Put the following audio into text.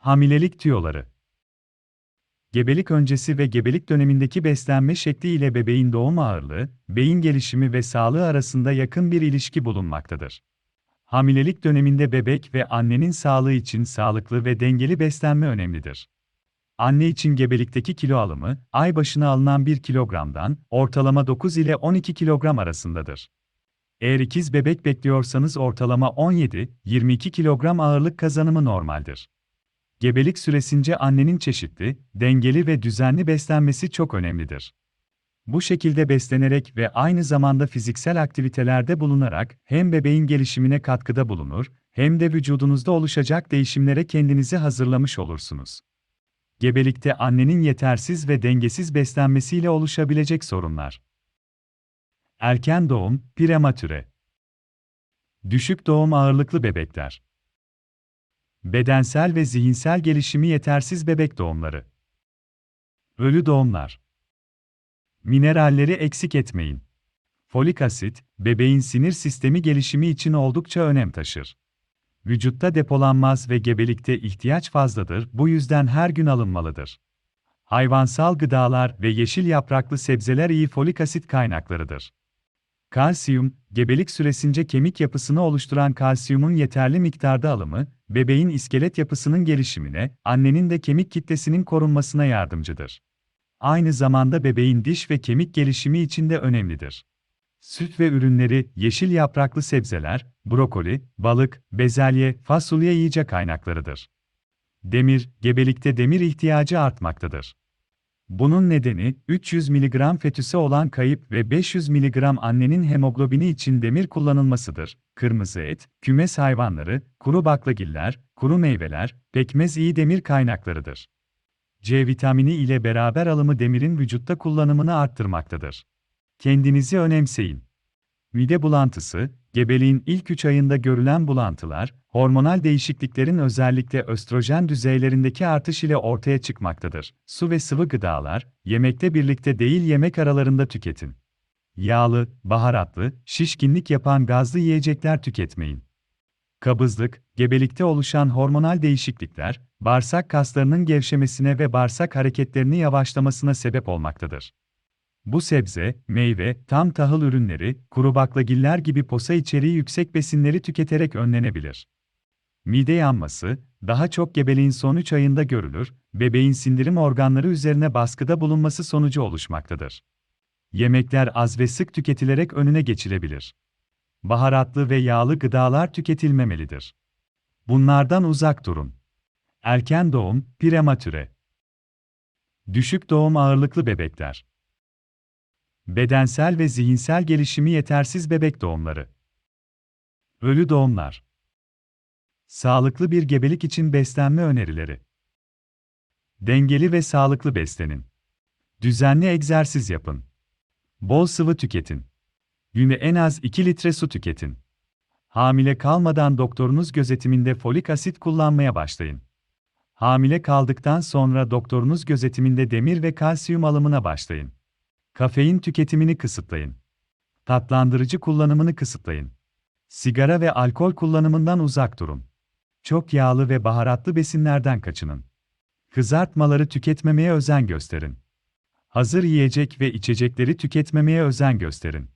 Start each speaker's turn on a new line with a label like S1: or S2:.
S1: Hamilelik tüyoları. Gebelik öncesi ve gebelik dönemindeki beslenme şekli ile bebeğin doğum ağırlığı, beyin gelişimi ve sağlığı arasında yakın bir ilişki bulunmaktadır. Hamilelik döneminde bebek ve annenin sağlığı için sağlıklı ve dengeli beslenme önemlidir. Anne için gebelikteki kilo alımı, ay başına alınan 1 kilogramdan ortalama 9 ile 12 kilogram arasındadır. Eğer ikiz bebek bekliyorsanız ortalama 17-22 kilogram ağırlık kazanımı normaldir. Gebelik süresince annenin çeşitli, dengeli ve düzenli beslenmesi çok önemlidir. Bu şekilde beslenerek ve aynı zamanda fiziksel aktivitelerde bulunarak hem bebeğin gelişimine katkıda bulunur, hem de vücudunuzda oluşacak değişimlere kendinizi hazırlamış olursunuz. Gebelikte annenin yetersiz ve dengesiz beslenmesiyle oluşabilecek sorunlar. Erken doğum, prematüre. Düşük doğum ağırlıklı bebekler. Bedensel ve zihinsel gelişimi yetersiz bebek doğumları. Ölü doğumlar. Mineralleri eksik etmeyin. Folik asit, bebeğin sinir sistemi gelişimi için oldukça önem taşır. Vücutta depolanmaz ve gebelikte ihtiyaç fazladır, bu yüzden her gün alınmalıdır. Hayvansal gıdalar ve yeşil yapraklı sebzeler iyi folik asit kaynaklarıdır. Kalsiyum, gebelik süresince kemik yapısını oluşturan kalsiyumun yeterli miktarda alımı, bebeğin iskelet yapısının gelişimine, annenin de kemik kitlesinin korunmasına yardımcıdır. Aynı zamanda bebeğin diş ve kemik gelişimi için de önemlidir. Süt ve ürünleri, yeşil yapraklı sebzeler, brokoli, balık, bezelye, fasulye yiyecek kaynaklarıdır. Demir, gebelikte demir ihtiyacı artmaktadır. Bunun nedeni, 300 mg fetüse olan kayıp ve 500 mg annenin hemoglobini için demir kullanılmasıdır. Kırmızı et, kümes hayvanları, kuru baklagiller, kuru meyveler, pekmez iyi demir kaynaklarıdır. C vitamini ile beraber alımı demirin vücutta kullanımını arttırmaktadır. Kendinizi önemseyin. Mide bulantısı, gebeliğin ilk 3 ayında görülen bulantılar, hormonal değişikliklerin özellikle östrojen düzeylerindeki artış ile ortaya çıkmaktadır. Su ve sıvı gıdalar, yemekte birlikte değil yemek aralarında tüketin. Yağlı, baharatlı, şişkinlik yapan gazlı yiyecekler tüketmeyin. Kabızlık, gebelikte oluşan hormonal değişiklikler, bağırsak kaslarının gevşemesine ve bağırsak hareketlerini yavaşlamasına sebep olmaktadır. Bu sebze, meyve, tam tahıl ürünleri, kuru baklagiller gibi posa içeriği yüksek besinleri tüketerek önlenebilir. Mide yanması, daha çok gebeliğin son 3 ayında görülür, bebeğin sindirim organları üzerine baskıda bulunması sonucu oluşmaktadır. Yemekler az ve sık tüketilerek önüne geçilebilir. Baharatlı ve yağlı gıdalar tüketilmemelidir. Bunlardan uzak durun. Erken doğum, prematüre. Düşük doğum ağırlıklı bebekler. Bedensel ve zihinsel gelişimi yetersiz bebek doğumları. Ölü doğumlar. Sağlıklı bir gebelik için beslenme önerileri. Dengeli ve sağlıklı beslenin. Düzenli egzersiz yapın. Bol sıvı tüketin. Günde en az 2 litre su tüketin. Hamile kalmadan doktorunuz gözetiminde folik asit kullanmaya başlayın. Hamile kaldıktan sonra doktorunuz gözetiminde demir ve kalsiyum alımına başlayın. Kafein tüketimini kısıtlayın. Tatlandırıcı kullanımını kısıtlayın. Sigara ve alkol kullanımından uzak durun. Çok yağlı ve baharatlı besinlerden kaçının. Kızartmaları tüketmemeye özen gösterin. Hazır yiyecek ve içecekleri tüketmemeye özen gösterin.